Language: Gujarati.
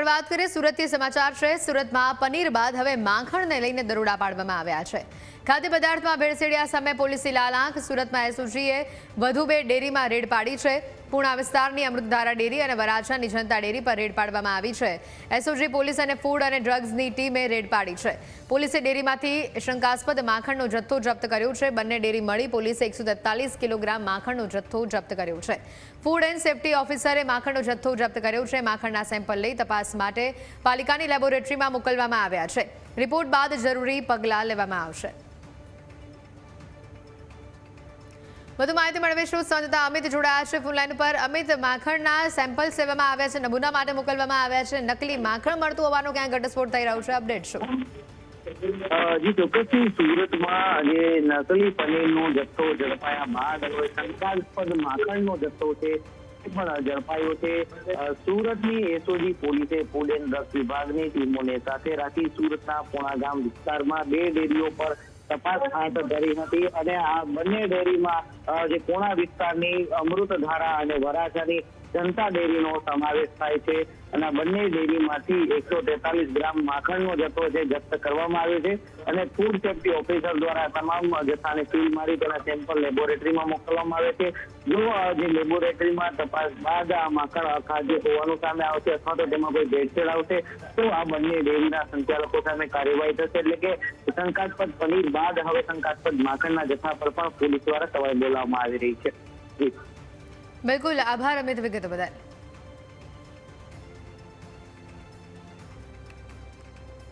આગળ વાત કરીએ, સુરતથી સમાચાર છે. સુરતમાં પનીર બાદ હવે માખણને લઈને દરોડા પાડવામાં આવ્યા છે. ખાદ્ય પદાર્થમાં ભેળસેડ્યા સામે પોલીસી લાલાંક. સુરતમાં એસઓજીએ વધુ બે ડેરીમાં રેડ પાડી છે. પૂર્ણા વિસ્તારની અમૃતધારા ડેરી અને વરાછાની જનતા ડેરી પર રેડ પાડવામાં આવી છે. એસઓજી પોલીસ અને ફૂડ અને ડ્રગ્સની ટીમે રેડ પાડી છે. પોલીસે ડેરીમાંથી શંકાસ્પદ માખણનો જથ્થો જપ્ત કર્યો છે. બંને ડેરી મળી પોલીસે એકસો કિલોગ્રામ માખણનો જથ્થો જપ્ત કર્યો છે. ફૂડ એન્ડ સેફટી ઓફિસરે માખણનો જથ્થો જપ્ત કર્યો છે. માખણના સેમ્પલ લઈ તપાસ માટે પાલિકાની લેબોરેટરીમાં મોકલવામાં આવ્યા છે. રિપોર્ટ બાદ જરૂરી પગલાં લેવામાં આવશે. વધુ માહિતી મેળવીશું. સંવાદદાતા અમિત જોડાયા છે ફોનલાઈન પર અમિત, માખણના સેમ્પલ લેવામાં આવ્યા છે, નમૂના માટે મોકલવામાં આવ્યા છે. નકલી માખણ મળતું હોવાનો ક્યાં ઘટસ્ફોટ થઈ રહ્યો છે? અપડેટ શું? જી, ચોક્કસથી સુરતમાં જે નકલી પનીરનો જથ્થો ઝડપાયા બાદ હવે શંકાસ્પદ માખણનો જથ્થો છે એ પણ ઝડપાયો છે. સુરતની એસઓજી પોલીસે ફૂડ એન્ડ ડ્રગ્સ વિભાગની ટીમોને સાથે રાખી સુરતના પોણા ગામ વિસ્તારમાં બે ડેરીઓ પર તપાસ હાથ ધરી હતી અને આ બંને ડેરીમાં જે કોણા વિસ્તારની અમૃતધારા અને વરાછાની જનતા ડેરીનો સમાવેશ થાય છે અને બંને ડેરીમાંથી એકસો તેતાલીસ ગ્રામ માખણનો જથ્થો છે, જપ્ત કરવામાં આવ્યો છે અને ફૂડ સેફ્ટી ઓફિસર દ્વારા તમામ જથ્થાને સીલ મારી તેના સેમ્પલ લેબોરેટરીમાં મોકલવામાં આવે છે. જો જે લેબોરેટરીમાં તપાસ બાદ આ માખણ અખાદ્ય હોવાનું સામે આવશે અથવા તો તેમાં કોઈ ભેળસેળ આવશે, તો આ બંને ડેરીના સંચાલકો સામે કાર્યવાહી થશે. એટલે કે શંકાસ્પદ પનીર બાદ હવે શંકાસ્પદ માખણના જથ્થા પર પણ પોલીસ દ્વારા સવાલ બોલાવવામાં આવી રહી છે. બિલકુલ. આભાર, અમિત વિગત બદલ.